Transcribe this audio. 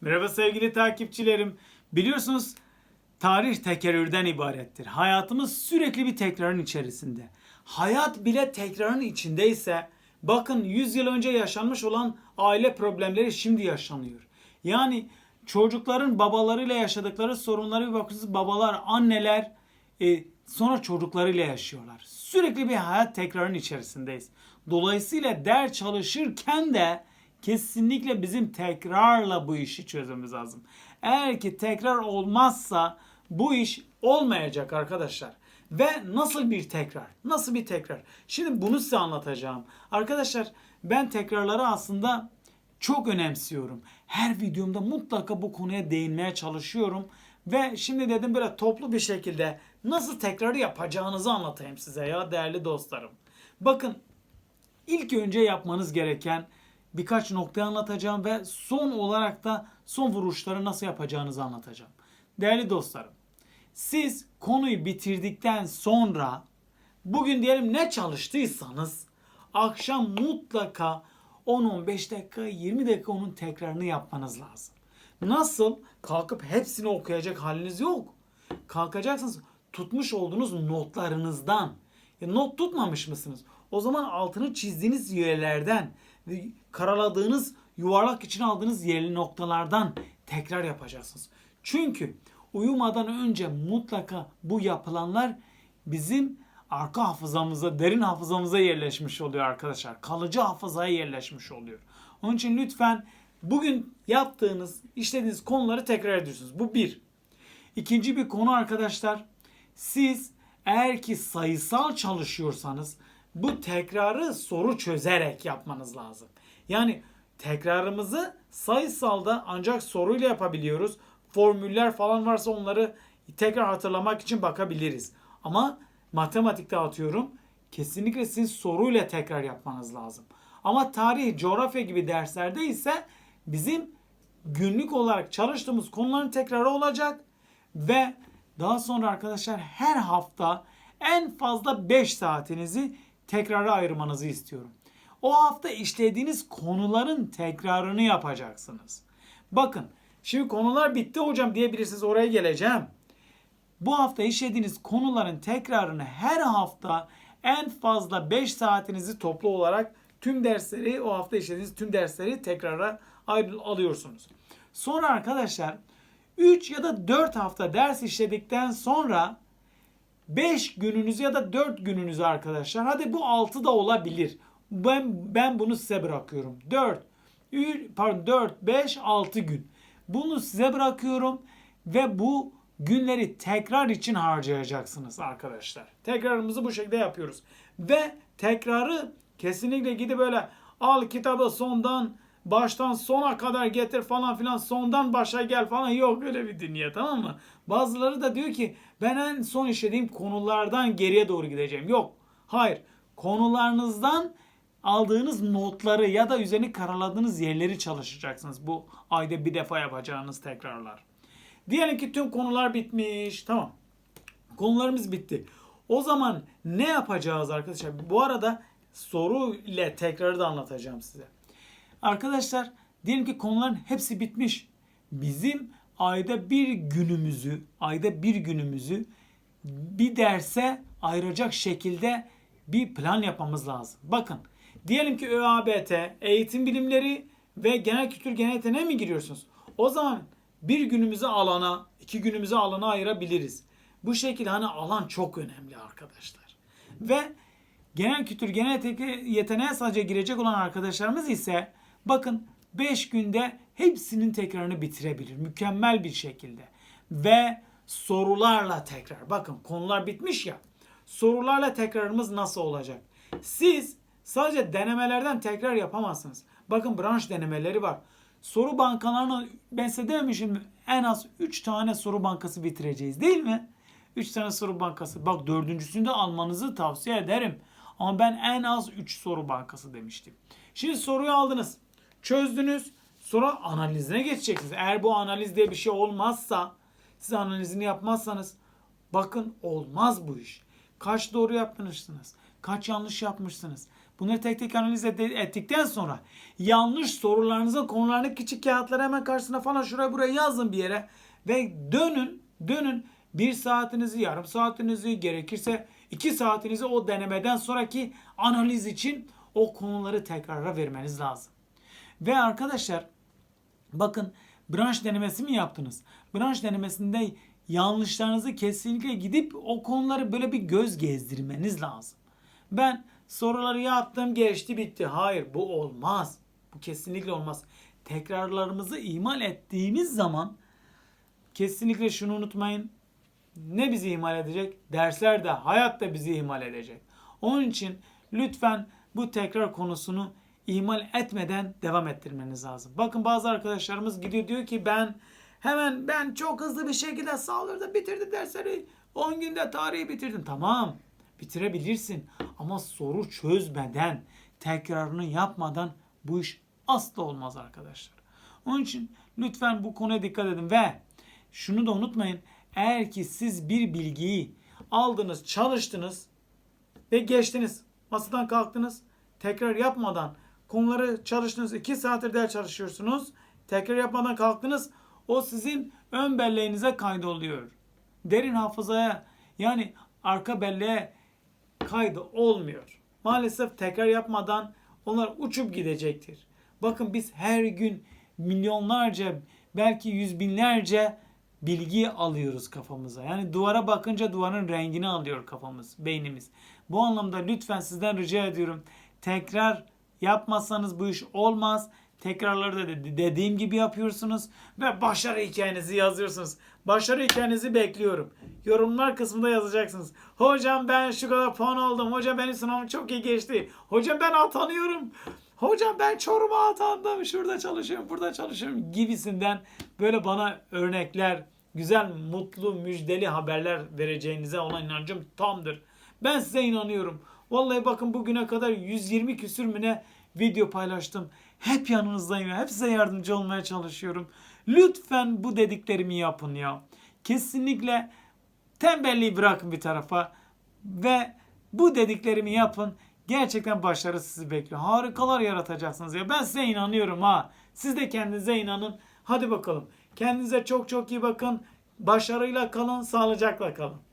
Merhaba sevgili takipçilerim. Biliyorsunuz tarih tekerrürden ibarettir. Hayatımız sürekli bir tekrarın içerisinde. Hayat bile tekrarın içindeyse bakın 100 yıl önce yaşanmış olan aile problemleri şimdi yaşanıyor. Yani çocukların babalarıyla yaşadıkları sorunları bir bakıyorsunuz babalar, anneler e, sonra çocuklarıyla yaşıyorlar. Sürekli bir hayat tekrarın içerisindeyiz. Dolayısıyla ders çalışırken de kesinlikle bizim tekrarla bu işi çözmemiz lazım. Eğer ki tekrar olmazsa bu iş olmayacak arkadaşlar. Ve nasıl bir tekrar? Nasıl bir tekrar? Şimdi bunu size anlatacağım. Arkadaşlar ben tekrarları aslında çok önemsiyorum. Her videomda mutlaka bu konuya değinmeye çalışıyorum. Ve şimdi dedim böyle toplu bir şekilde nasıl tekrarı yapacağınızı anlatayım size ya değerli dostlarım. Bakın ilk önce yapmanız gereken birkaç noktayı anlatacağım ve son olarak da son vuruşları nasıl yapacağınızı anlatacağım. Değerli dostlarım, siz konuyu bitirdikten sonra bugün diyelim ne çalıştıysanız akşam mutlaka 10-15 dakika 20 dakika onun tekrarını yapmanız lazım. Nasıl? Kalkıp hepsini okuyacak haliniz yok. Kalkacaksınız tutmuş olduğunuz notlarınızdan. Ya not tutmamış mısınız? O zaman altını çizdiğiniz yerlerden ve karaladığınız yuvarlak için aldığınız yerli noktalardan tekrar yapacaksınız. Çünkü uyumadan önce mutlaka bu yapılanlar bizim arka hafızamıza, derin hafızamıza yerleşmiş oluyor arkadaşlar. Kalıcı hafızaya yerleşmiş oluyor. Onun için lütfen bugün yaptığınız, işlediğiniz konuları tekrar ediyorsunuz. Bu bir. İkinci bir konu arkadaşlar. Siz eğer ki sayısal çalışıyorsanız bu tekrarı soru çözerek yapmanız lazım. Yani tekrarımızı sayısalda ancak soruyla yapabiliyoruz. Formüller falan varsa onları tekrar hatırlamak için bakabiliriz. Ama matematikte atıyorum kesinlikle siz soruyla tekrar yapmanız lazım. Ama tarih, coğrafya gibi derslerde ise bizim günlük olarak çalıştığımız konuların tekrarı olacak ve daha sonra arkadaşlar her hafta en fazla 5 saatinizi tekrara ayırmanızı istiyorum. O hafta işlediğiniz konuların tekrarını yapacaksınız. Bakın şimdi konular bitti hocam diyebilirsiniz oraya geleceğim. Bu hafta işlediğiniz konuların tekrarını her hafta en fazla 5 saatinizi toplu olarak tüm dersleri o hafta işlediğiniz tüm dersleri tekrara alıyorsunuz. Sonra arkadaşlar 3 ya da 4 hafta ders işledikten sonra 5 gününüzü ya da 4 gününüzü arkadaşlar. Hadi bu 6 da olabilir. Ben ben bunu size bırakıyorum. 4 3 pardon 4 5 6 gün. Bunu size bırakıyorum ve bu günleri tekrar için harcayacaksınız arkadaşlar. Tekrarımızı bu şekilde yapıyoruz. Ve tekrarı kesinlikle gidip böyle al kitabı sondan baştan sona kadar getir falan filan sondan başa gel falan yok öyle bir dünya tamam mı? Bazıları da diyor ki ben en son işlediğim konulardan geriye doğru gideceğim. Yok. Hayır. Konularınızdan aldığınız notları ya da üzerini karaladığınız yerleri çalışacaksınız. Bu ayda bir defa yapacağınız tekrarlar. Diyelim ki tüm konular bitmiş. Tamam. Konularımız bitti. O zaman ne yapacağız arkadaşlar? Bu arada soru ile tekrarı da anlatacağım size. Arkadaşlar diyelim ki konuların hepsi bitmiş. Bizim ayda bir günümüzü, ayda bir günümüzü bir derse ayıracak şekilde bir plan yapmamız lazım. Bakın diyelim ki ÖABT, eğitim bilimleri ve genel kültür genel yeteneğe mi giriyorsunuz? O zaman bir günümüzü alana, iki günümüzü alana ayırabiliriz. Bu şekilde hani alan çok önemli arkadaşlar. Ve genel kültür genel yeteneğe- sadece girecek olan arkadaşlarımız ise bakın 5 günde hepsinin tekrarını bitirebilir. Mükemmel bir şekilde. Ve sorularla tekrar. Bakın konular bitmiş ya. Sorularla tekrarımız nasıl olacak? Siz sadece denemelerden tekrar yapamazsınız. Bakın branş denemeleri var. Soru bankalarını ben size dememişim mi? En az 3 tane soru bankası bitireceğiz değil mi? 3 tane soru bankası. Bak dördüncüsünü de almanızı tavsiye ederim. Ama ben en az 3 soru bankası demiştim. Şimdi soruyu aldınız. Çözdünüz. Sonra analizine geçeceksiniz. Eğer bu analiz diye bir şey olmazsa siz analizini yapmazsanız bakın olmaz bu iş. Kaç doğru yapmışsınız? Kaç yanlış yapmışsınız? Bunları tek tek analiz ettikten sonra yanlış sorularınızın konularını küçük kağıtlara hemen karşısına falan şuraya buraya yazın bir yere ve dönün dönün bir saatinizi yarım saatinizi gerekirse iki saatinizi o denemeden sonraki analiz için o konuları tekrara vermeniz lazım. Ve arkadaşlar bakın branş denemesi mi yaptınız? Branş denemesinde yanlışlarınızı kesinlikle gidip o konuları böyle bir göz gezdirmeniz lazım. Ben soruları yaptım geçti bitti. Hayır bu olmaz. Bu kesinlikle olmaz. Tekrarlarımızı ihmal ettiğimiz zaman kesinlikle şunu unutmayın. Ne bizi ihmal edecek? Dersler de hayat da bizi ihmal edecek. Onun için lütfen bu tekrar konusunu ihmal etmeden devam ettirmeniz lazım. Bakın bazı arkadaşlarımız gidiyor diyor ki ben hemen ben çok hızlı bir şekilde sağlırdım bitirdim dersleri 10 günde tarihi bitirdim. Tamam bitirebilirsin ama soru çözmeden tekrarını yapmadan bu iş asla olmaz arkadaşlar. Onun için lütfen bu konuya dikkat edin ve şunu da unutmayın. Eğer ki siz bir bilgiyi aldınız, çalıştınız ve geçtiniz. Masadan kalktınız. Tekrar yapmadan konuları çalıştınız. 2 saattir ders çalışıyorsunuz. Tekrar yapmadan kalktınız. O sizin ön belleğinize kaydoluyor. Derin hafızaya yani arka belleğe kaydı olmuyor. Maalesef tekrar yapmadan onlar uçup gidecektir. Bakın biz her gün milyonlarca belki yüz binlerce bilgi alıyoruz kafamıza. Yani duvara bakınca duvarın rengini alıyor kafamız, beynimiz. Bu anlamda lütfen sizden rica ediyorum. Tekrar yapmazsanız bu iş olmaz. Tekrarları da de- dediğim gibi yapıyorsunuz ve başarı hikayenizi yazıyorsunuz. Başarı hikayenizi bekliyorum. Yorumlar kısmında yazacaksınız. Hocam ben şu kadar puan aldım. Hocam benim sınavım çok iyi geçti. Hocam ben atanıyorum. Hocam ben Çorum'a atandım. Şurada çalışıyorum, burada çalışıyorum gibisinden böyle bana örnekler, güzel, mutlu, müjdeli haberler vereceğinize olan inancım tamdır. Ben size inanıyorum. Vallahi bakın bugüne kadar 120 küsür mü ne video paylaştım. Hep yanınızdayım. Hep size yardımcı olmaya çalışıyorum. Lütfen bu dediklerimi yapın ya. Kesinlikle tembelliği bırakın bir tarafa ve bu dediklerimi yapın. Gerçekten başarı sizi bekliyor. Harikalar yaratacaksınız ya. Ben size inanıyorum ha. Siz de kendinize inanın. Hadi bakalım. Kendinize çok çok iyi bakın. Başarıyla kalın, sağlıcakla kalın.